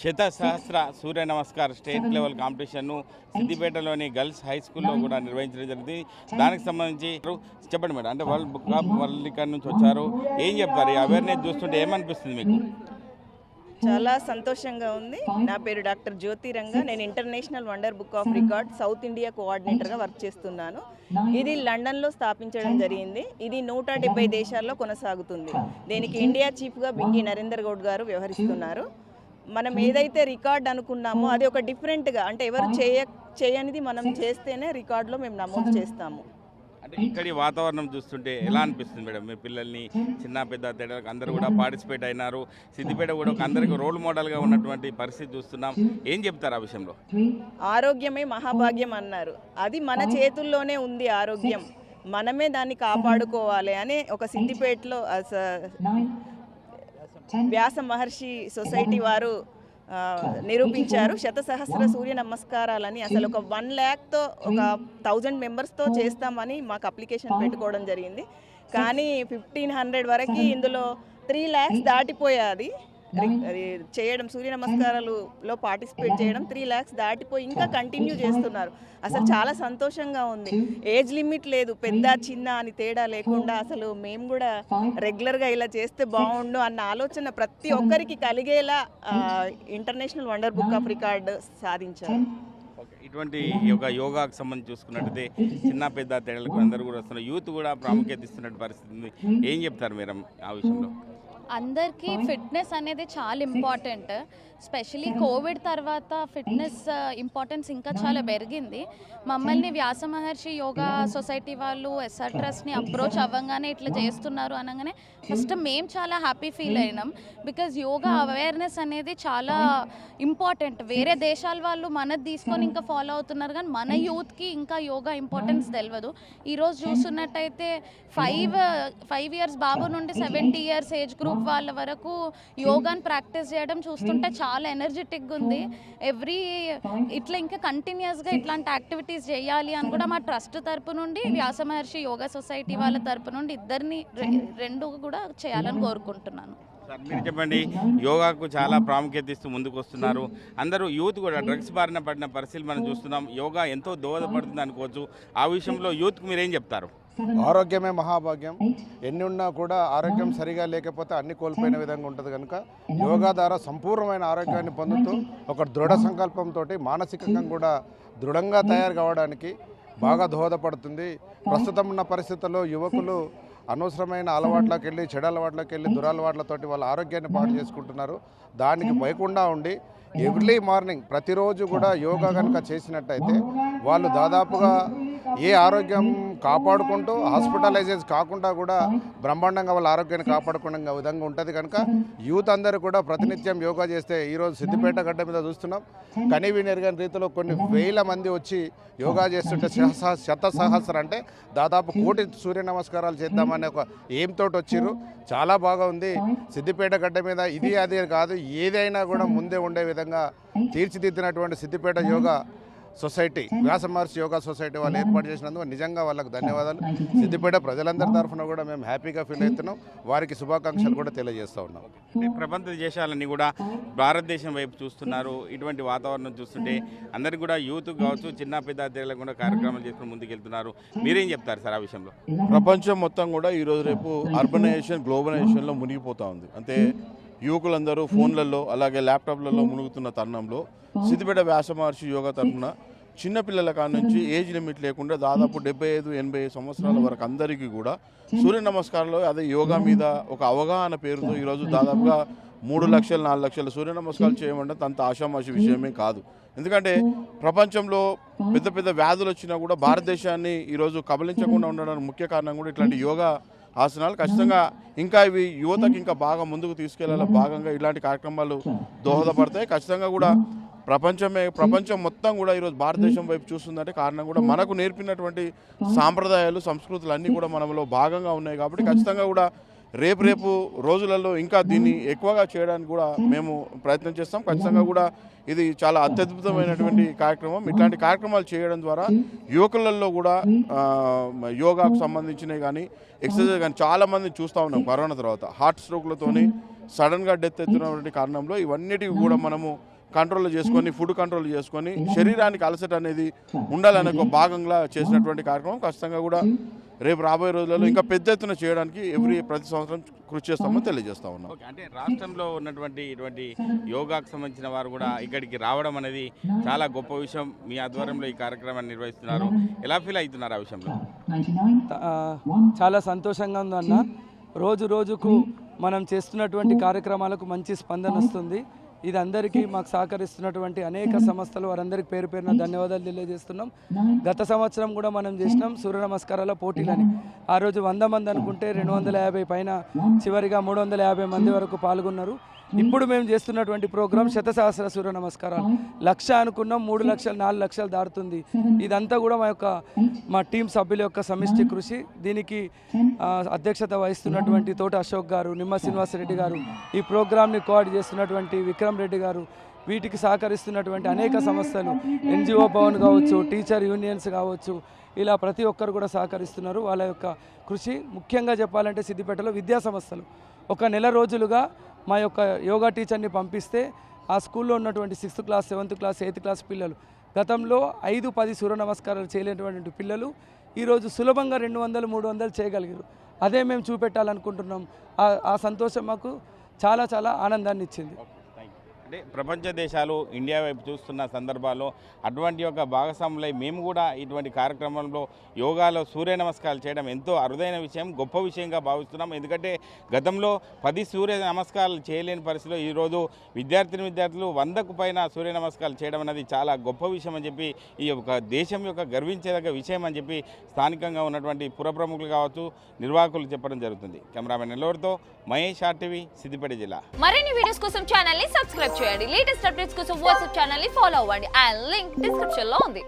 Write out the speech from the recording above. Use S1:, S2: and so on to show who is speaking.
S1: శత సహస్ర Surya Namaskar state level కాంపిటీషన్ను సిద్దిపేటలోని గర్ల్స్ హై స్కూల్లో కూడా నిర్వహించడం జరిగింది. దానికి సంబంధించి చెప్పండి మేడం అంటే world book of world record నుంచి వచ్చారు. ఏం చెప్తారు? ఈ అవేర్నెస్ చూస్తుంటే ఏమనిపిస్తుంది మీకు?
S2: చాలా సంతోషంగా ఉంది. నా పేరు డాక్టర్ జ్యోతి రంగా. నేను international wonder book of record south India కోఆర్డినేటర్గా work చేస్తున్నాను. ఇది లండన్లో స్థాపించడం జరిగింది. ఇది నూట డెబ్బై దేశాల్లో కొనసాగుతుంది. దీనికి ఇండియా చీఫ్గా బింగి నరేందర్ గౌడ్ గారు వ్యవహరిస్తున్నారు. మనం ఏదైతే రికార్డ్ అనుకున్నామో అది ఒక డిఫరెంట్గా అంటే ఎవరు చేయ చేయనిది మనం చేస్తేనే రికార్డులో మేము నమోదు చేస్తాము.
S1: అంటే ఇక్కడి వాతావరణం చూస్తుంటే ఎలా అనిపిస్తుంది మేడం? మీ పిల్లల్ని చిన్న పెద్ద తేడాలకు అందరూ కూడా పార్టిసిపేట్ అయినారు. సిద్దిపేట కూడా ఒక అందరికి రోల్ మోడల్గా ఉన్నటువంటి పరిస్థితి చూస్తున్నాం. ఏం చెప్తారు ఆ విషయంలో?
S2: ఆరోగ్యమే మహాభాగ్యం అన్నారు. అది మన చేతుల్లోనే ఉంది ఆరోగ్యం. మనమే దాన్ని కాపాడుకోవాలి అని ఒక సిద్దిపేటలో వ్యాస మహర్షి సొసైటీ వారు నిరూపించారు. శతసహస్ర సూర్య నమస్కారాలని అసలు ఒక వన్ ల్యాక్తో ఒక థౌజండ్ మెంబర్స్తో చేస్తామని మాకు అప్లికేషన్ పెట్టుకోవడం జరిగింది. కానీ ఫిఫ్టీన్ హండ్రెడ్ వరకు ఇందులో త్రీ ల్యాక్స్ దాటిపోయాది. చేయడం సూర్య నమస్కారాలలో పార్టిసిపేట్ చేయడం త్రీ ల్యాక్స్ దాటిపోయి ఇంకా కంటిన్యూ చేస్తున్నారు. అసలు చాలా సంతోషంగా ఉంది. ఏజ్ లిమిట్ లేదు. పెద్ద చిన్న అని తేడా లేకుండా అసలు మేము కూడా రెగ్యులర్గా ఇలా చేస్తే బాగుండు అన్న ఆలోచన ప్రతి ఒక్కరికి కలిగేలా international wonder book of record సాధించారు.
S1: ఓకే. ఇటువంటి యోగా యోగాకు సంబంధించి చూసుకున్నట్టయితే చిన్న పెద్ద తేడాలకు అందరూ కూడా వస్తున్నారు. యూత్ కూడా ప్రాముఖ్యత ఇస్తున్నట్టు పరిస్థితి ఉంది. ఏం చెప్తారు మీరు ఆ విషయంలో?
S3: అందరికీ ఫిట్నెస్ అనేది చాలా ఇంపార్టెంట్ స్పెషలీ కోవిడ్ తర్వాత ఫిట్నెస్ ఇంపార్టెన్స్ ఇంకా చాలా పెరిగింది. మమ్మల్ని వ్యాస మహర్షి యోగా సొసైటీ వాళ్ళు ఎస్ఆర్ ట్రస్ట్ని అప్రోచ్ అవ్వగానే ఇట్లా చేస్తున్నారు అనగానే ఫస్ట్ మేము చాలా హ్యాపీ ఫీల్ అయినాం. బికాజ్ యోగా అవేర్నెస్ అనేది చాలా ఇంపార్టెంట్ వేరే దేశాల వాళ్ళు మనది తీసుకొని ఇంకా ఫాలో అవుతున్నారు కానీ మన యూత్కి ఇంకా యోగా ఇంపార్టెన్స్ తెలియదు ఈరోజు చూస్తున్నట్టయితే ఫైవ్ ఫైవ్ ఇయర్స్ బాబు నుండి సెవెంటీ ఇయర్స్ ఏజ్ గ్రూప్ వాళ్ళ వరకు యోగాని ప్రాక్టీస్ చేయడం చూస్తుంటే చాలా ఎనర్జెటిక్గా ఉంది. ఎవ్రీ ఇట్లా ఇంకా కంటిన్యూస్గా ఇట్లాంటి యాక్టివిటీస్ చేయాలి అని కూడా మా ట్రస్ట్ తరపు నుండి వ్యాస మహర్షి యోగా సొసైటీ వాళ్ళ తరపు నుండి ఇద్దరిని రెండు కూడా చేయాలని కోరుకుంటున్నాను.
S1: మీరు చెప్పండి యోగాకు చాలా ప్రాముఖ్యత ఇస్తూ ముందుకు వస్తున్నారు అందరూ యూత్ కూడా డ్రగ్స్ బారిన పడిన పరిస్థితులు మనం చూస్తున్నాం. యోగా ఎంతో దోహదపడుతుంది అనుకోవచ్చు. ఆ విషయంలో యూత్కు మీరేం చెప్తారు?
S4: ఆరోగ్యమే మహాభాగ్యం. ఎన్ని ఉన్నా కూడా ఆరోగ్యం సరిగా లేకపోతే అన్ని కోల్పోయిన విధంగా ఉంటుంది కనుక యోగా ద్వారా సంపూర్ణమైన ఆరోగ్యాన్ని పొందుతూ ఒక దృఢ సంకల్పంతో మానసికంగా కూడా దృఢంగా తయారు కావడానికి బాగా దోహదపడుతుంది. ప్రస్తుతం ఉన్న పరిస్థితుల్లో యువకులు అనవసరమైన అలవాట్లోకి వెళ్ళి చెడు అలవాట్లోకి వెళ్ళి దురలవాట్లతోటి వాళ్ళ ఆరోగ్యాన్ని పాడు చేసుకుంటున్నారు. దానికి పోయకుండా ఉండి ఎవ్రీ మార్నింగ్ ప్రతిరోజు కూడా యోగా కనుక చేసినట్టయితే వాళ్ళు దాదాపుగా ఏ ఆరోగ్యం కాపాడుకుంటూ హాస్పిటలైజేజ్ కాకుండా కూడా బ్రహ్మాండంగా వాళ్ళ ఆరోగ్యాన్ని కాపాడుకునే విధంగా ఉంటుంది కనుక యూత్ అందరూ కూడా ప్రతినిత్యం యోగా చేస్తే ఈరోజు సిద్దిపేట గడ్డ మీద చూస్తున్నాం. కనివి నెరగని రీతిలో కొన్ని వేల మంది వచ్చి యోగా చేస్తుంటే శత సహస్ర అంటే దాదాపు కోటి సూర్య నమస్కారాలు చేద్దామనే ఒక ఏంతో వచ్చిర్రు. చాలా బాగా ఉంది. సిద్దిపేట గడ్డ మీద ఇది అది కాదు. ఏదైనా కూడా ముందే ఉండే విధంగా తీర్చిదిద్దినటువంటి Siddipet yoga society Vyasa Maharshi yoga society వాళ్ళు ఏర్పాటు చేసినందుకు నిజంగా వాళ్ళకు ధన్యవాదాలు. సిద్దిపేట ప్రజలందరి తరఫున కూడా మేము హ్యాపీగా ఫీల్ అవుతున్నాం. వారికి శుభాకాంక్షలు కూడా తెలియజేస్తూ ఉన్నాం.
S1: అంటే ప్రపంచ దేశాలన్నీ కూడా భారతదేశం వైపు చూస్తున్నారు. ఇటువంటి వాతావరణం చూస్తుంటే అందరికి కూడా యూత్ కావచ్చు చిన్న పెద్ద కూడా కార్యక్రమాలు చేసుకుని ముందుకెళ్తున్నారు. మీరేం చెప్తారు సార్ ఆ విషయంలో?
S5: ప్రపంచం మొత్తం కూడా ఈరోజు రేపు అర్బనైజేషన్ గ్లోబలైజేషన్లో మునిగిపోతూ ఉంది. అంటే యువకులందరూ ఫోన్లలో అలాగే ల్యాప్టాప్లలో మునుగుతున్న తరుణంలో సిద్దిపేట వ్యాస మహర్షి యోగా తరఫున చిన్నపిల్లల కాడ నుంచి ఏజ్ లిమిట్ లేకుండా దాదాపు డెబ్బై ఐదు ఎనభై సంవత్సరాల వరకు అందరికీ కూడా సూర్య నమస్కారంలో అదే యోగా మీద ఒక అవగాహన పేరుతో ఈరోజు దాదాపుగా మూడు లక్షలు నాలుగు లక్షల సూర్య నమస్కారాలు చేయమంటే అంత ఆషామాషి విషయమే కాదు. ఎందుకంటే ప్రపంచంలో పెద్ద పెద్ద వ్యాధులు వచ్చినా కూడా భారతదేశాన్ని ఈరోజు కబలించకుండా ఉండడానికి ముఖ్య కారణం కూడా ఇట్లాంటి యోగా ఆసనాలు ఖచ్చితంగా ఇంకా ఇవి యువతకి ఇంకా బాగా ముందుకు తీసుకెళ్ళాల భాగంగా ఇలాంటి కార్యక్రమాలు దోహదపడతాయి. ఖచ్చితంగా కూడా ప్రపంచమే ప్రపంచం మొత్తం కూడా ఈరోజు భారతదేశం వైపు చూస్తుందంటే కారణం కూడా మనకు నేర్పినటువంటి సాంప్రదాయాలు సంస్కృతులు అన్నీ కూడా మనలో భాగంగా ఉన్నాయి కాబట్టి ఖచ్చితంగా కూడా రేపు రేపు రోజులలో ఇంకా దీన్ని ఎక్కువగా చేయడానికి కూడా మేము ప్రయత్నం చేస్తాం. ఖచ్చితంగా కూడా ఇది చాలా అత్యద్భుతమైనటువంటి కార్యక్రమం. ఇట్లాంటి కార్యక్రమాలు చేయడం ద్వారా యువకులలో కూడా యోగాకు సంబంధించినవి కానీ ఎక్సర్సైజ్ కానీ చాలామంది చూస్తూ ఉన్నాం కరోనా తర్వాత. హార్ట్ స్ట్రోక్లతోని సడన్గా డెత్ అవుతున్నటువంటి కారణంలో ఇవన్నిటికి కూడా మనము కంట్రోల్ చేసుకొని ఫుడ్ కంట్రోల్ చేసుకొని శరీరానికి అలసట అనేది ఉండాలనే ఒక భాగంగా చేసినటువంటి కార్యక్రమం. ఖచ్చితంగా కూడా రేపు రాబోయే రోజులలో ఇంకా పెద్ద ఎత్తున చేయడానికి ఎవ్రీ ప్రతి సంవత్సరం కృషి చేస్తామని తెలియజేస్తా ఉన్నాం.
S1: ఓకే అంటే రాష్ట్రంలో ఉన్నటువంటి ఇటువంటి యోగాకు సంబంధించిన వారు కూడా ఇక్కడికి రావడం అనేది చాలా గొప్ప విషయం. మీ ఆధ్వర్యంలో ఈ కార్యక్రమాన్ని నిర్వహిస్తున్నారు. ఎలా ఫీల్ అవుతున్నారు ఆ విషయంలో?
S6: చాలా సంతోషంగా ఉందన్న. రోజు రోజుకు మనం చేస్తున్నటువంటి కార్యక్రమాలకు మంచి స్పందన వస్తుంది. ఇది అందరికీ మాకు సహకరిస్తున్నటువంటి అనేక సంస్థలు వారందరికీ పేరు పేరున ధన్యవాదాలు తెలియజేస్తున్నాం. గత సంవత్సరం కూడా మనం చేసినాం సూర్య నమస్కారాల పోటీలని. ఆ రోజు వంద మంది అనుకుంటే రెండు వందల యాభై పైన చివరిగా మూడు వందల యాభై మంది వరకు పాల్గొన్నారు. ఇప్పుడు మేము చేస్తున్నటువంటి ప్రోగ్రాం శతసహస్ర సూర్య నమస్కారాలు. లక్ష అనుకున్నాం మూడు లక్షలు నాలుగు లక్షలు దాటుతుంది. ఇదంతా కూడా మా యొక్క మా టీం సభ్యుల యొక్క సమిష్టి కృషి. దీనికి అధ్యక్షత వహిస్తున్నటువంటి తోట అశోక్ గారు నిమ్మ శ్రీనివాసరెడ్డి గారు ఈ ప్రోగ్రామ్ని కోఆర్డి చేస్తున్నటువంటి విక్రమ్ రెడ్డి గారు వీటికి సహకరిస్తున్నటువంటి అనేక సంస్థలు ఎన్జిఓ భవన్ కావచ్చు టీచర్ యూనియన్స్ కావచ్చు ఇలా ప్రతి ఒక్కరు కూడా సహకరిస్తున్నారు. వాళ్ళ యొక్క కృషి ముఖ్యంగా చెప్పాలంటే సిద్దిపేటలో విద్యా సంస్థలు. ఒక నెల రోజులుగా మా యొక్క యోగా టీచర్ని పంపిస్తే ఆ స్కూల్లో ఉన్నటువంటి sixth class seventh class eighth class పిల్లలు గతంలో ఐదు పది సూర్య నమస్కారాలు చేయలేనటువంటి పిల్లలు ఈరోజు సులభంగా రెండు వందలు మూడు వందలు చేయగలిగారు. అదే మేము చూపెట్టాలనుకుంటున్నాం. ఆ- ఆ సంతోషం మాకు చాలా చాలా ఆనందాన్ని ఇచ్చింది.
S1: అంటే ప్రపంచ దేశాలు ఇండియా వైపు చూస్తున్న సందర్భాల్లో అటువంటి యొక్క భాగస్వాములై మేము కూడా ఇటువంటి కార్యక్రమంలో యోగాలో సూర్య నమస్కారాలు చేయడం ఎంతో అరుదైన విషయం గొప్ప విషయంగా భావిస్తున్నాం. ఎందుకంటే గతంలో పది సూర్య నమస్కారాలు చేయలేని పరిస్థితిలో ఈరోజు విద్యార్థిని విద్యార్థులు వందకు పైన సూర్య నమస్కారాలు చేయడం అనేది చాలా గొప్ప విషయం అని చెప్పి ఈ యొక్క దేశం యొక్క గర్వించేదగ్గ విషయం అని చెప్పి స్థానికంగా ఉన్నటువంటి పురప్రముఖులు కావచ్చు నిర్వాహకులు చెప్పడం జరుగుతుంది. కెమెరామెన్ నెల్లూరుతో మహేష్ ఆర్టీవీ సిద్దిపేట జిల్లా.
S7: మరిన్ని వీడియోస్ కోసం ఛానల్ని సబ్స్క్రైబ్ చేయండి లేటెస్ట్ అప్డేట్స్ కోసం వాట్సాప్ ఛానల్ని ఫాలో అవ్వండి. అండ్ లింక్ డిస్క్రిప్షన్లో ఉంది.